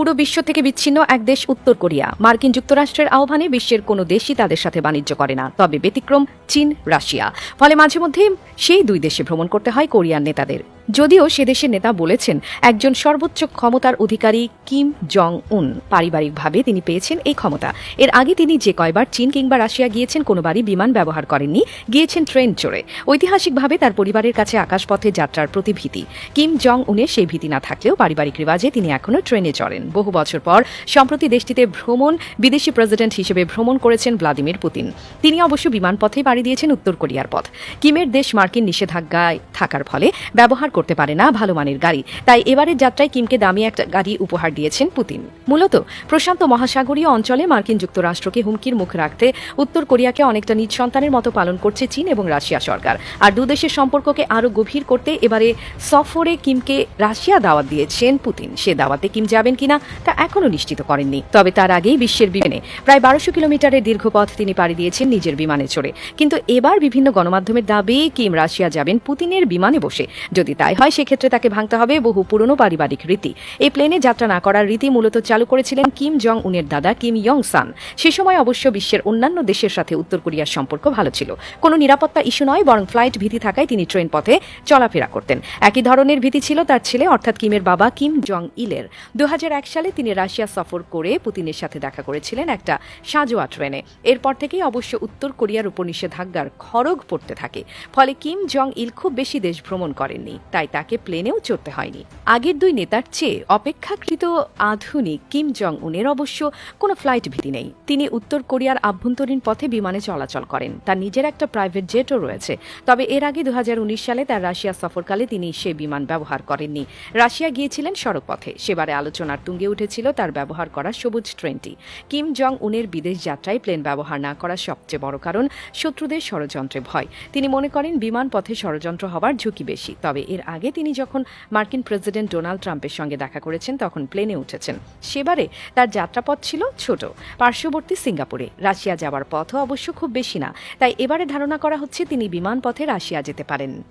পুরো বিশ্ব থেকে বিচ্ছিন্ন এক দেশ উত্তর কোরিয়া। মার্কিন যুক্তরাষ্ট্রের আহ্বানে বিশ্বের কোনো দেশই তাদের সাথে বাণিজ্য করে না। তবে ব্যতিক্রম চীন, রাশিয়া। ফলে মাঝে মধ্যে সেই দুই দেশে ভ্রমণ করতে হয় কোরিয়ার নেতাদের। যদিও সে দেশের নেতা বলেছেন, একজন সর্বোচ্চ ক্ষমতার অধিকারী কিম জং উন পারিবারিকভাবে তিনি পেয়েছেন এই ক্ষমতা। এর আগে তিনি যে কয়বার চীন কিংবা রাশিয়া গিয়েছেন, কোনোবারই বিমান ব্যবহার করেননি, গিয়েছেন ট্রেন চড়ে। ঐতিহাসিকভাবে তার পরিবারের কাছে আকাশপথে যাত্রার প্রতি ভীতি কিম জং উনের সেই ভীতি না থাকলেও পারিবারিক রিবাজে তিনি এখনও ট্রেনে চড়েন। বহু বছর পর সম্প্রতি দেশটিতে ভ্রমণ, বিদেশি প্রেসিডেন্ট হিসেবে ভ্রমণ করেছেন ভ্লাদিমির পুতিন। তিনি অবশ্য বিমানপথেই পাড়ি দিয়েছেন উত্তর কোরিয়ার পথ। কিমের দেশ মার্কিন নিষেধাজ্ঞায় থাকার ফলে ব্যবহার করতে পারে না ভালো মানের গাড়ি। তাই এবারের যাত্রায় কিমকে দামি একটা গাড়ি উপহার দিয়েছেন পুতিন। মূলত প্রশান্ত মহাসাগরীয় অঞ্চলে মার্কিন যুক্তরাষ্ট্রকে হুমকির মুখ রাখতে উত্তর কোরিয়াকে অনেকটা নিজ সন্তানের মতো পালন করছে চীন এবং রাশিয়া সরকার। আর দু দেশের সম্পর্ককে আরও গভীর করতে এবারে সফরে কিমকে রাশিয়া দাওয়াত দিয়েছেন পুতিন। সে দাওয়াতে কিম যাবেন কিনা তা এখনও নিশ্চিত করেননি। তবে তার আগেই বিশ্বের বিমানে প্রায় বারোশো কিলোমিটারের দীর্ঘ পথ তিনি পাড়ি দিয়েছেন নিজের বিমানে চড়ে। কিন্তু এবার বিভিন্ন গণমাধ্যমের দাবি কিম রাশিয়া যাবেন পুতিনের বিমানে বসে। যদি তাই হয়, সেক্ষেত্রে তাকে ভাঙতে হবে বহু পুরনো পারিবারিক রীতি। এই প্লেনে যাত্রা না করার রীতি মূলত চালু করেছিলেন কিম জং উনের দাদা কিম ইয়ং সান সে সময় অবশ্য বিশ্বের অন্যান্য দেশের সাথে উত্তর কোরিয়ার সম্পর্ক ভালো ছিল। কোনো নিরাপত্তা ইস্যু নয়, বরং ফ্লাইট ভীতি থাকায় তিনি ট্রেন পথে চলাফেরা করতেন। একই ধরনের ভীতি ছিল তার ছেলে, অর্থাৎ কিমের বাবা কিম জং ইলের দু হাজার এক সালে তিনি রাশিয়া সফর করে পুতিনের সাথে দেখা করেছিলেন একটা সাজোয়া ট্রেনে এরপর থেকেই অবশ্য উত্তর কোরিয়ার উপর নিষেধাজ্ঞার খড়গ পড়তে থাকে। ফলে কিম জং ইল খুব বেশি দেশ ভ্রমণ করেননি। তাই তাকে প্লেনেও চড়তে হয়নি। আগের দুই নেতার চেয়ে অপেক্ষাকৃত আধুনিক কিম জং উনের অবশ্য কোনো ফ্লাইট ভীতি নেই। তিনি উত্তর কোরিয়ার আভ্যন্তরীণ পথে বিমানে চলাচল করেন। তার নিজের একটা প্রাইভেট জেটও রয়েছে। তবে এর আগে দু সালে তার রাশিয়া সফরকালে তিনি সে বিমান ব্যবহার করেননি। রাশিয়া গিয়েছিলেন সড়ক পথে সেবারে আলোচনার তুঙ্গে উঠেছিল তার ব্যবহার করা সবুজ ট্রেনটি। কিম জং উনের বিদেশ যাত্রায় প্লেন ব্যবহার না করার সবচেয়ে বড় কারণ শত্রুদের ষড়যন্ত্রে ভয়। তিনি মনে করেন বিমান পথে ষড়যন্ত্র হওয়ার ঝুঁকি বেশি। তবে এর আগে তিনি যখন মার্কিন প্রেসিডেন্ট ডোনাল্ড ট্রাম্পের সঙ্গে দেখা করেছেন, তখন প্লেনে উঠেছেন। সেবারে তার যাত্রাপথ ছিল ছোট। পার্শ্ববর্তী সিঙ্গাপুরে। রাশিয়া যাওয়ার পথও অবশ্য খুব বেশি না। তাই এবারে ধারণা করা হচ্ছে তিনি বিমান পথে রাশিয়া যেতে পারেন।